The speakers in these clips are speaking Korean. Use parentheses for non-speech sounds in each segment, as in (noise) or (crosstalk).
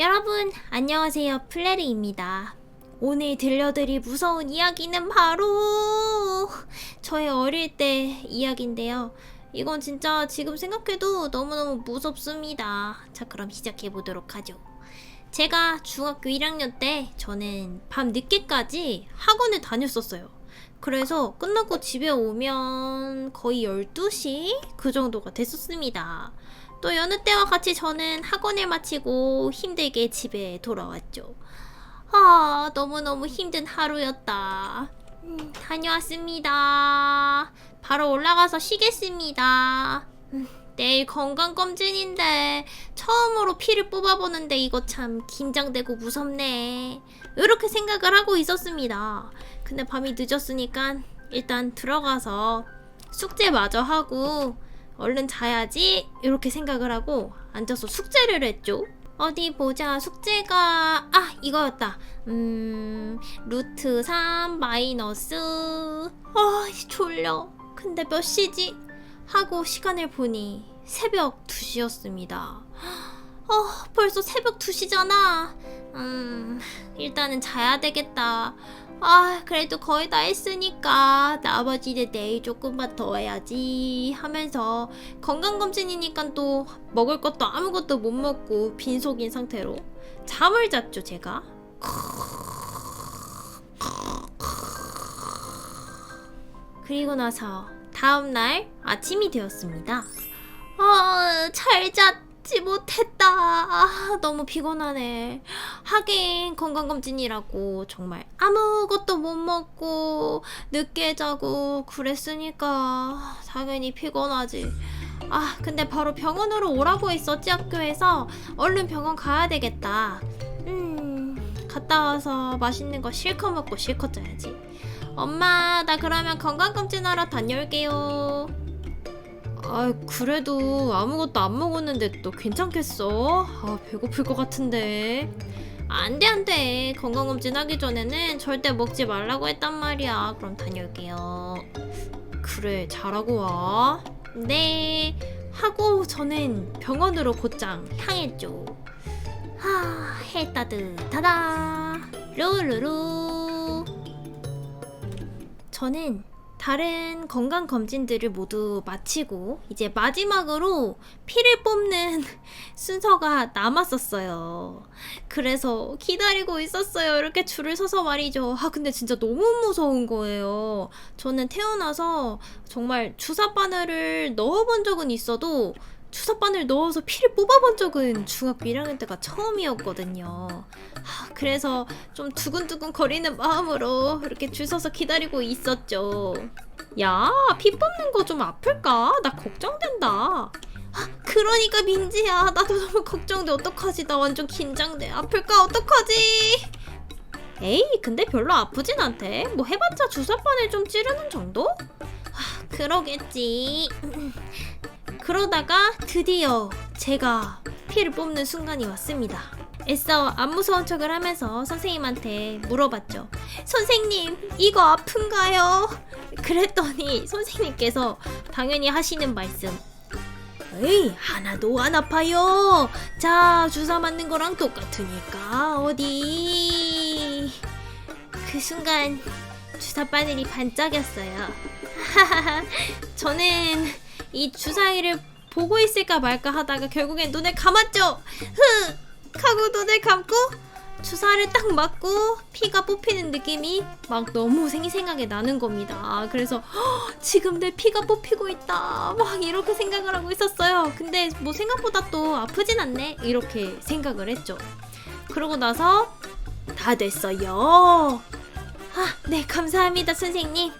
여러분, 안녕하세요. 플레리입니다. 오늘 들려드릴 무서운 이야기는 바로 저의 어릴 때 이야기인데요. 이건 진짜 지금 생각해도 너무너무 무섭습니다. 자, 그럼 시작해 보도록 하죠. 제가 중학교 1학년 때 저는 밤 늦게까지 학원을 다녔었어요. 그래서 끝나고 집에 오면 거의 12시 그 정도가 됐었습니다. 또 여느 때와 같이 저는 학원을 마치고 힘들게 집에 돌아왔죠. 아, 너무너무 힘든 하루였다. 음, 다녀왔습니다. 바로 올라가서 쉬겠습니다. 음, 내일 건강검진인데 처음으로 피를 뽑아보는데 이거 참 긴장되고 무섭네. 이렇게 생각을 하고 있었습니다. 근데 밤이 늦었으니까 일단 들어가서 숙제 마저 하고 얼른 자야지 이렇게 생각을 하고 앉아서 숙제를 했죠. 어디 보자 숙제가 아 이거였다. 음 루트 3 마이너스 아 졸려. 근데 몇 시지? 하고 시간을 보니 새벽 2시였습니다. 어 벌써 새벽 2시잖아. 음 일단은 자야 되겠다. 아, 그래도 거의 다 했으니까 나머지는 내일 조금만 더 해야지 하면서 건강검진이니까 또 먹을 것도 아무것도 못 먹고 빈속인 상태로 잠을 잤죠, 제가. 그리고 나서 다음날 아침이 되었습니다. 아, 잘잤 지 못했다. 아, 너무 피곤하네. 하긴 건강검진이라고 정말 아무것도 못 먹고 늦게 자고 그랬으니까 당연히 피곤하지. 아, 근데 바로 병원으로 오라고 했었지 학교에서 얼른 병원 가야 되겠다. 음, 갔다 와서 맛있는 거 실컷 먹고 실컷 자야지. 엄마, 나 그러면 건강검진하러 다녀올게요. 아, 그래도 아무것도 안 먹었는데 또 괜찮겠어? 아, 배고플 것 같은데. 안 돼, 안 돼. 건강검진 하기 전에는 절대 먹지 말라고 했단 말이야. 그럼 다녀올게요. 그래, 잘하고 와. 네. 하고 저는 병원으로 곧장 향했죠. 하, 해 따뜻하다. 루루루. 저는 다른 건강 검진들을 모두 마치고 이제 마지막으로 피를 뽑는 (laughs) 순서가 남았었어요. 그래서 기다리고 있었어요. 이렇게 줄을 서서 말이죠. 아, 근데 진짜 너무 무서운 거예요. 저는 태어나서 정말 주사 바늘을 넣어본 적은 있어도 주사 바늘 넣어서 피를 뽑아본 적은 중학교 1학년 때가 처음이었거든요. 하, 그래서 좀 두근두근 거리는 마음으로 이렇게 줄 서서 기다리고 있었죠. 야, 피 뽑는 거 좀 아플까? 나 걱정된다. 아, 그러니까 민지야, 나도 너무 걱정돼. 어떡하지? 나 완전 긴장돼. 아플까? 어떡하지? 에이, 근데 별로 아프진 않대. 뭐 해봤자 주사바늘 좀 찌르는 정도? 아, 그러겠지. 그러다가 드디어 제가 피를 뽑는 순간이 왔습니다. 애써 안 무서운 척을 하면서 선생님한테 물어봤죠. 선생님, 이거 아픈가요? 그랬더니 선생님께서 당연히 하시는 말씀. 에이, 하나도 안 아파요. 자, 주사 맞는 거랑 똑같으니까, 어디. 그 순간 주사 바늘이 반짝였어요. (laughs) 저는 이 주사위를 보고 있을까 말까 하다가 결국엔 눈을 감았죠. 흐! 하고 눈을 감고 주사를 딱 맞고 피가 뽑히는 느낌이 막 너무 생생하게 나는 겁니다. 그래서 "헉, 지금 내 피가 뽑히고 있다. 막 이렇게 생각을 하고 있었어요. 근데 뭐 생각보다 또 아프진 않네. 이렇게 생각을 했죠. 그러고 나서 다 됐어요. 아, 네, 감사합니다, 선생님.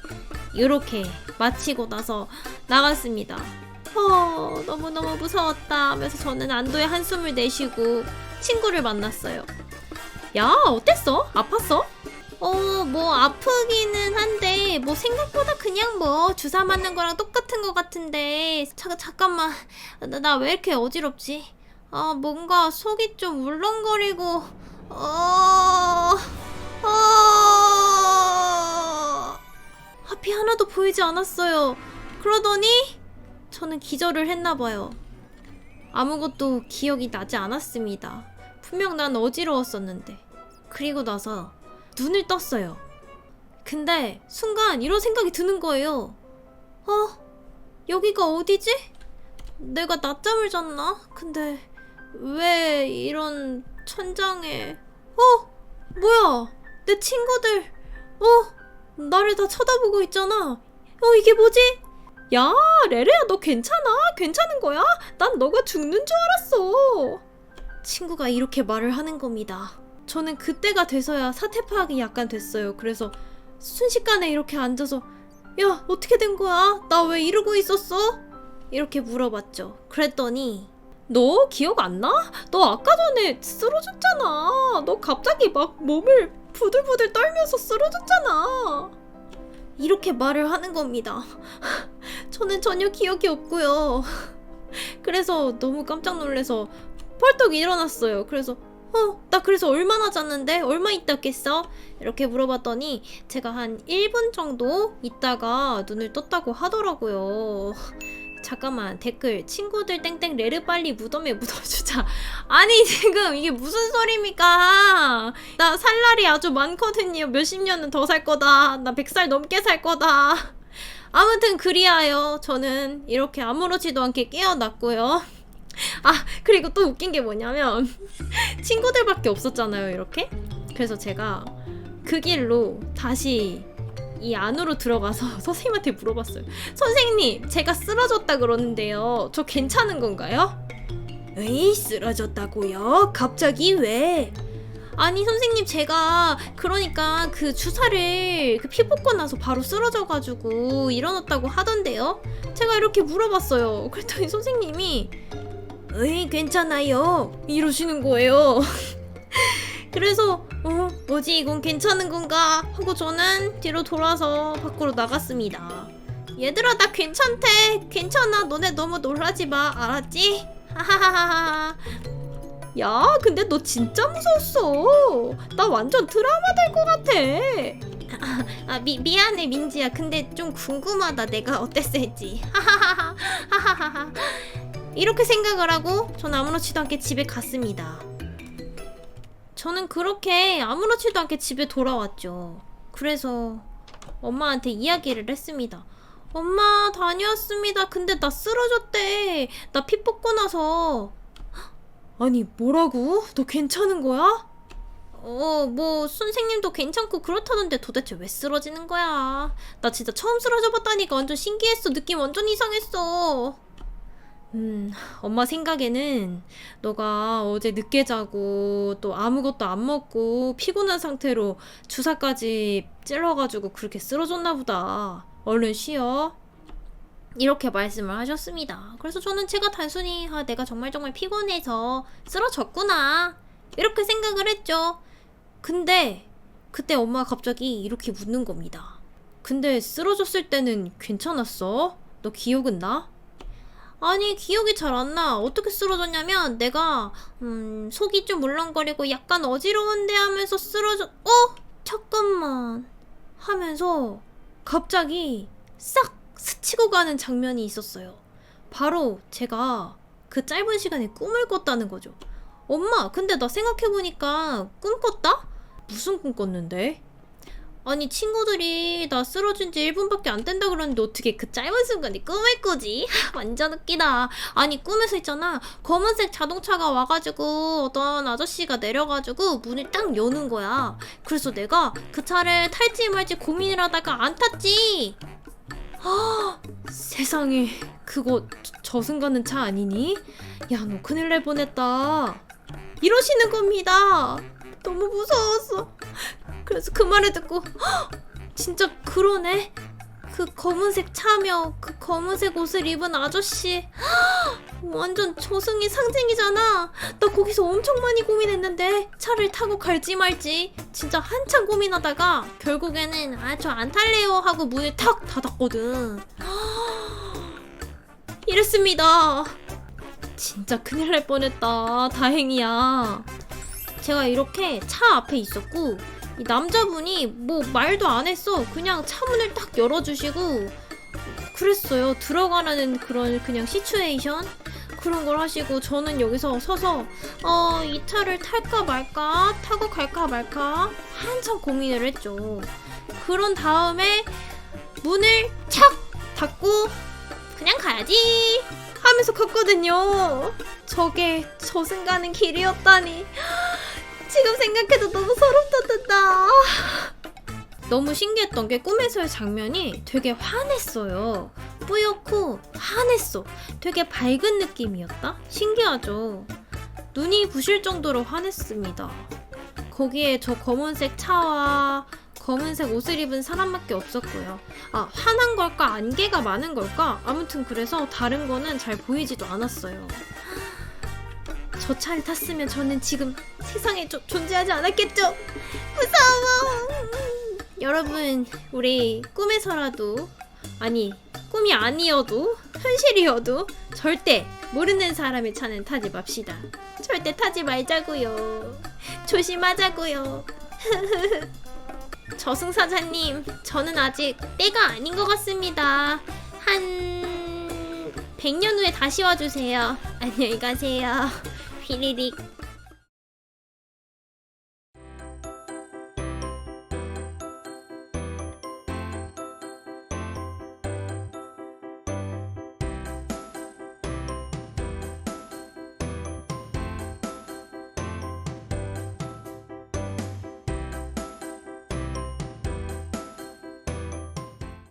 이렇게 마치고 나서 나갔습니다. 어, 너무너무 무서웠다 하면서 저는 안도의 한숨을 내쉬고 친구를 만났어요. 야, 어땠어? 아팠어? 어, 뭐 아프기는 한데 뭐 생각보다 그냥 뭐 주사 맞는 거랑 똑같은 것 같은데 자, 잠깐만 나 왜 이렇게 어지럽지? 아, 뭔가 속이 좀 울렁거리고 어... 어... 앞이 하나도 보이지 않았어요. 그러더니 저는 기절을 했나 봐요. 아무것도 기억이 나지 않았습니다. 분명 난 어지러웠었는데. 그리고 나서 눈을 떴어요. 근데 순간 이런 생각이 드는 거예요. 어? 여기가 어디지? 내가 낮잠을 잤나? 근데 왜 이런 천장에 어? 뭐야? 내 친구들 어? 나를 다 쳐다보고 있잖아. 어 이게 뭐지? 야 레레야 너 괜찮아? 괜찮은 거야? 난 너가 죽는 줄 알았어. 친구가 이렇게 말을 하는 겁니다. 저는 그때가 돼서야 사태 파악이 약간 됐어요. 그래서 순식간에 이렇게 앉아서 야 어떻게 된 거야? 나 왜 이러고 있었어? 이렇게 물어봤죠. 그랬더니 너 기억 안 나? 너 아까 전에 쓰러졌잖아. 너 갑자기 막 몸을 부들부들 떨면서 쓰러졌잖아. 이렇게 말을 하는 겁니다. (laughs) 저는 전혀 기억이 없고요. (laughs) 그래서 너무 깜짝 놀라서 펄떡 일어났어요. 그래서 어, 나 그래서 얼마나 잤는데? 얼마 있다 깼어? 이렇게 물어봤더니 제가 한 1분 정도 있다가 눈을 떴다고 하더라고요. 잠깐만 댓글. 친구들 땡땡 레르 빨리 무덤에 묻어주자. (laughs) 아니 지금 이게 무슨 소리입니까? 나 살 날이 아주 많거든요. 몇십 년은 더 살 거다. 나 100살 넘게 살 거다. (laughs) 아무튼 그리하여 저는 이렇게 아무렇지도 않게 깨어났고요. (laughs) 아 그리고 또 웃긴 게 뭐냐면 친구들밖에 없었잖아요 이렇게. 그래서 제가 그 길로 다시 이 안으로 들어가서 (laughs) 선생님한테 물어봤어요 선생님 제가 쓰러졌다 그러는데요 저 괜찮은 건가요? 에이 쓰러졌다고요? 갑자기 왜? 아니 선생님 제가 그러니까 그 주사를 그 피 뽑고 나서 바로 쓰러져가지고 일어났다고 하던데요 제가 이렇게 물어봤어요 그랬더니 선생님이 에이 괜찮아요 이러시는 거예요 (laughs) 그래서 어 뭐지? 이건 괜찮은 건가? 하고 저는 뒤로 돌아서 밖으로 나갔습니다. 얘들아 나 괜찮대. 괜찮아. 너네 너무 놀라지 마. 알았지? 하하하하 야 근데 너 진짜 무서웠어. 나 완전 트라우마 될 것 같아. 아, 아 미, 미안해 민지야. 근데 좀 궁금하다. 내가 어땠을지. 하하하하. 하하하하. 이렇게 생각을 하고 전 아무렇지도 않게 집에 갔습니다 저는 그렇게 아무렇지도 않게 집에 돌아왔죠. 그래서 엄마한테 이야기를 했습니다. 엄마 다녀왔습니다. 근데 나 쓰러졌대. 나 피 뽑고 나서 아니 뭐라고? 너 괜찮은 거야? 어, 뭐 선생님도 괜찮고 그렇다던데 도대체 왜 쓰러지는 거야? 나 진짜 처음 쓰러져 봤다니까 완전 신기했어. 느낌 완전 이상했어. 음, 엄마 생각에는 너가 어제 늦게 자고 또 아무것도 안 먹고 피곤한 상태로 주사까지 찔러가지고 그렇게 쓰러졌나 보다. 얼른 쉬어. 이렇게 말씀을 하셨습니다. 그래서 저는 제가 단순히 아, 내가 정말 정말 피곤해서 쓰러졌구나. 이렇게 생각을 했죠. 근데 그때 엄마가 갑자기 이렇게 묻는 겁니다. 근데 쓰러졌을 때는 괜찮았어? 너 기억은 나? 아니 기억이 잘 안 나. 어떻게 쓰러졌냐면 내가 음, 속이 좀 물렁거리고 약간 어지러운데 하면서 쓰러져. 어? 잠깐만. 하면서 갑자기 싹 스치고 가는 장면이 있었어요. 바로 제가 그 짧은 시간에 꿈을 꿨다는 거죠. 엄마, 근데 나 생각해보니까 꿈 꿨다? 무슨 꿈 꿨는데? 아니 친구들이 나 쓰러진 지 1분밖에 안 된다 그러는데 어떻게 그 짧은 순간에 꿈을 꾸지? 완전 웃기다. 아니 꿈에서 있잖아 검은색 자동차가 와가지고 어떤 아저씨가 내려가지고 문을 딱 여는 거야. 그래서 내가 그 차를 탈지 말지 고민을 하다가 안 탔지. 아 세상에 그거 저- 저승 가는 차 아니니? 야 너 큰일 날 뻔했다. 이러시는 겁니다. 너무 무서웠어. 그래서 그 말을 듣고 "헉, 진짜 그러네. 그 검은색 차며 그 검은색 옷을 입은 아저씨 헉, 완전 저승의 상징이잖아. 나 거기서 엄청 많이 고민했는데 차를 타고 갈지 말지 진짜 한참 고민하다가 결국에는 아 저 안 탈래요 하고 문을 탁 닫았거든. 헉, 이랬습니다. 진짜 큰일 날 뻔했다. 다행이야. 제가 이렇게 차 앞에 있었고 이 남자분이 뭐 말도 안 했어. 그냥 차 문을 딱 열어주시고 그랬어요. 들어가라는 그런 그냥 시츄에이션. 그런 걸 하시고 저는 여기서 서서 어, 이 차를 탈까 말까 타고 갈까 말까 한참 고민을 했죠. 그런 다음에 문을 착 닫고 그냥 가야지 하면서 갔거든요. 저게 저승 가는 길이었다니. 지금 생각해도 너무 돋는다. 너무 신기했던 게 꿈에서의 장면이 되게 환했어요. 뿌옇고 환했어. 되게 밝은 느낌이었다? 신기하죠? 눈이 부실 정도로 환했습니다. 거기에 저 검은색 차와 검은색 옷을 입은 사람밖에 없었고요. 아, 환한 걸까? 안개가 많은 걸까? 아무튼 그래서 다른 거는 잘 보이지도 않았어요. 저 차를 탔으면 저는 지금 세상에 조- 존재하지 않았겠죠? 무서워! 여러분, 우리 꿈에서라도, 아니, 꿈이 아니어도, 현실이어도, 절대 모르는 사람의 차는 타지 맙시다. 절대 타지 말자고요. 조심하자고요. (laughs) 저승사자님, 저는 아직 때가 아닌 것 같습니다. 한 100년 후에 다시 와주세요. 안녕히 가세요. ひねり。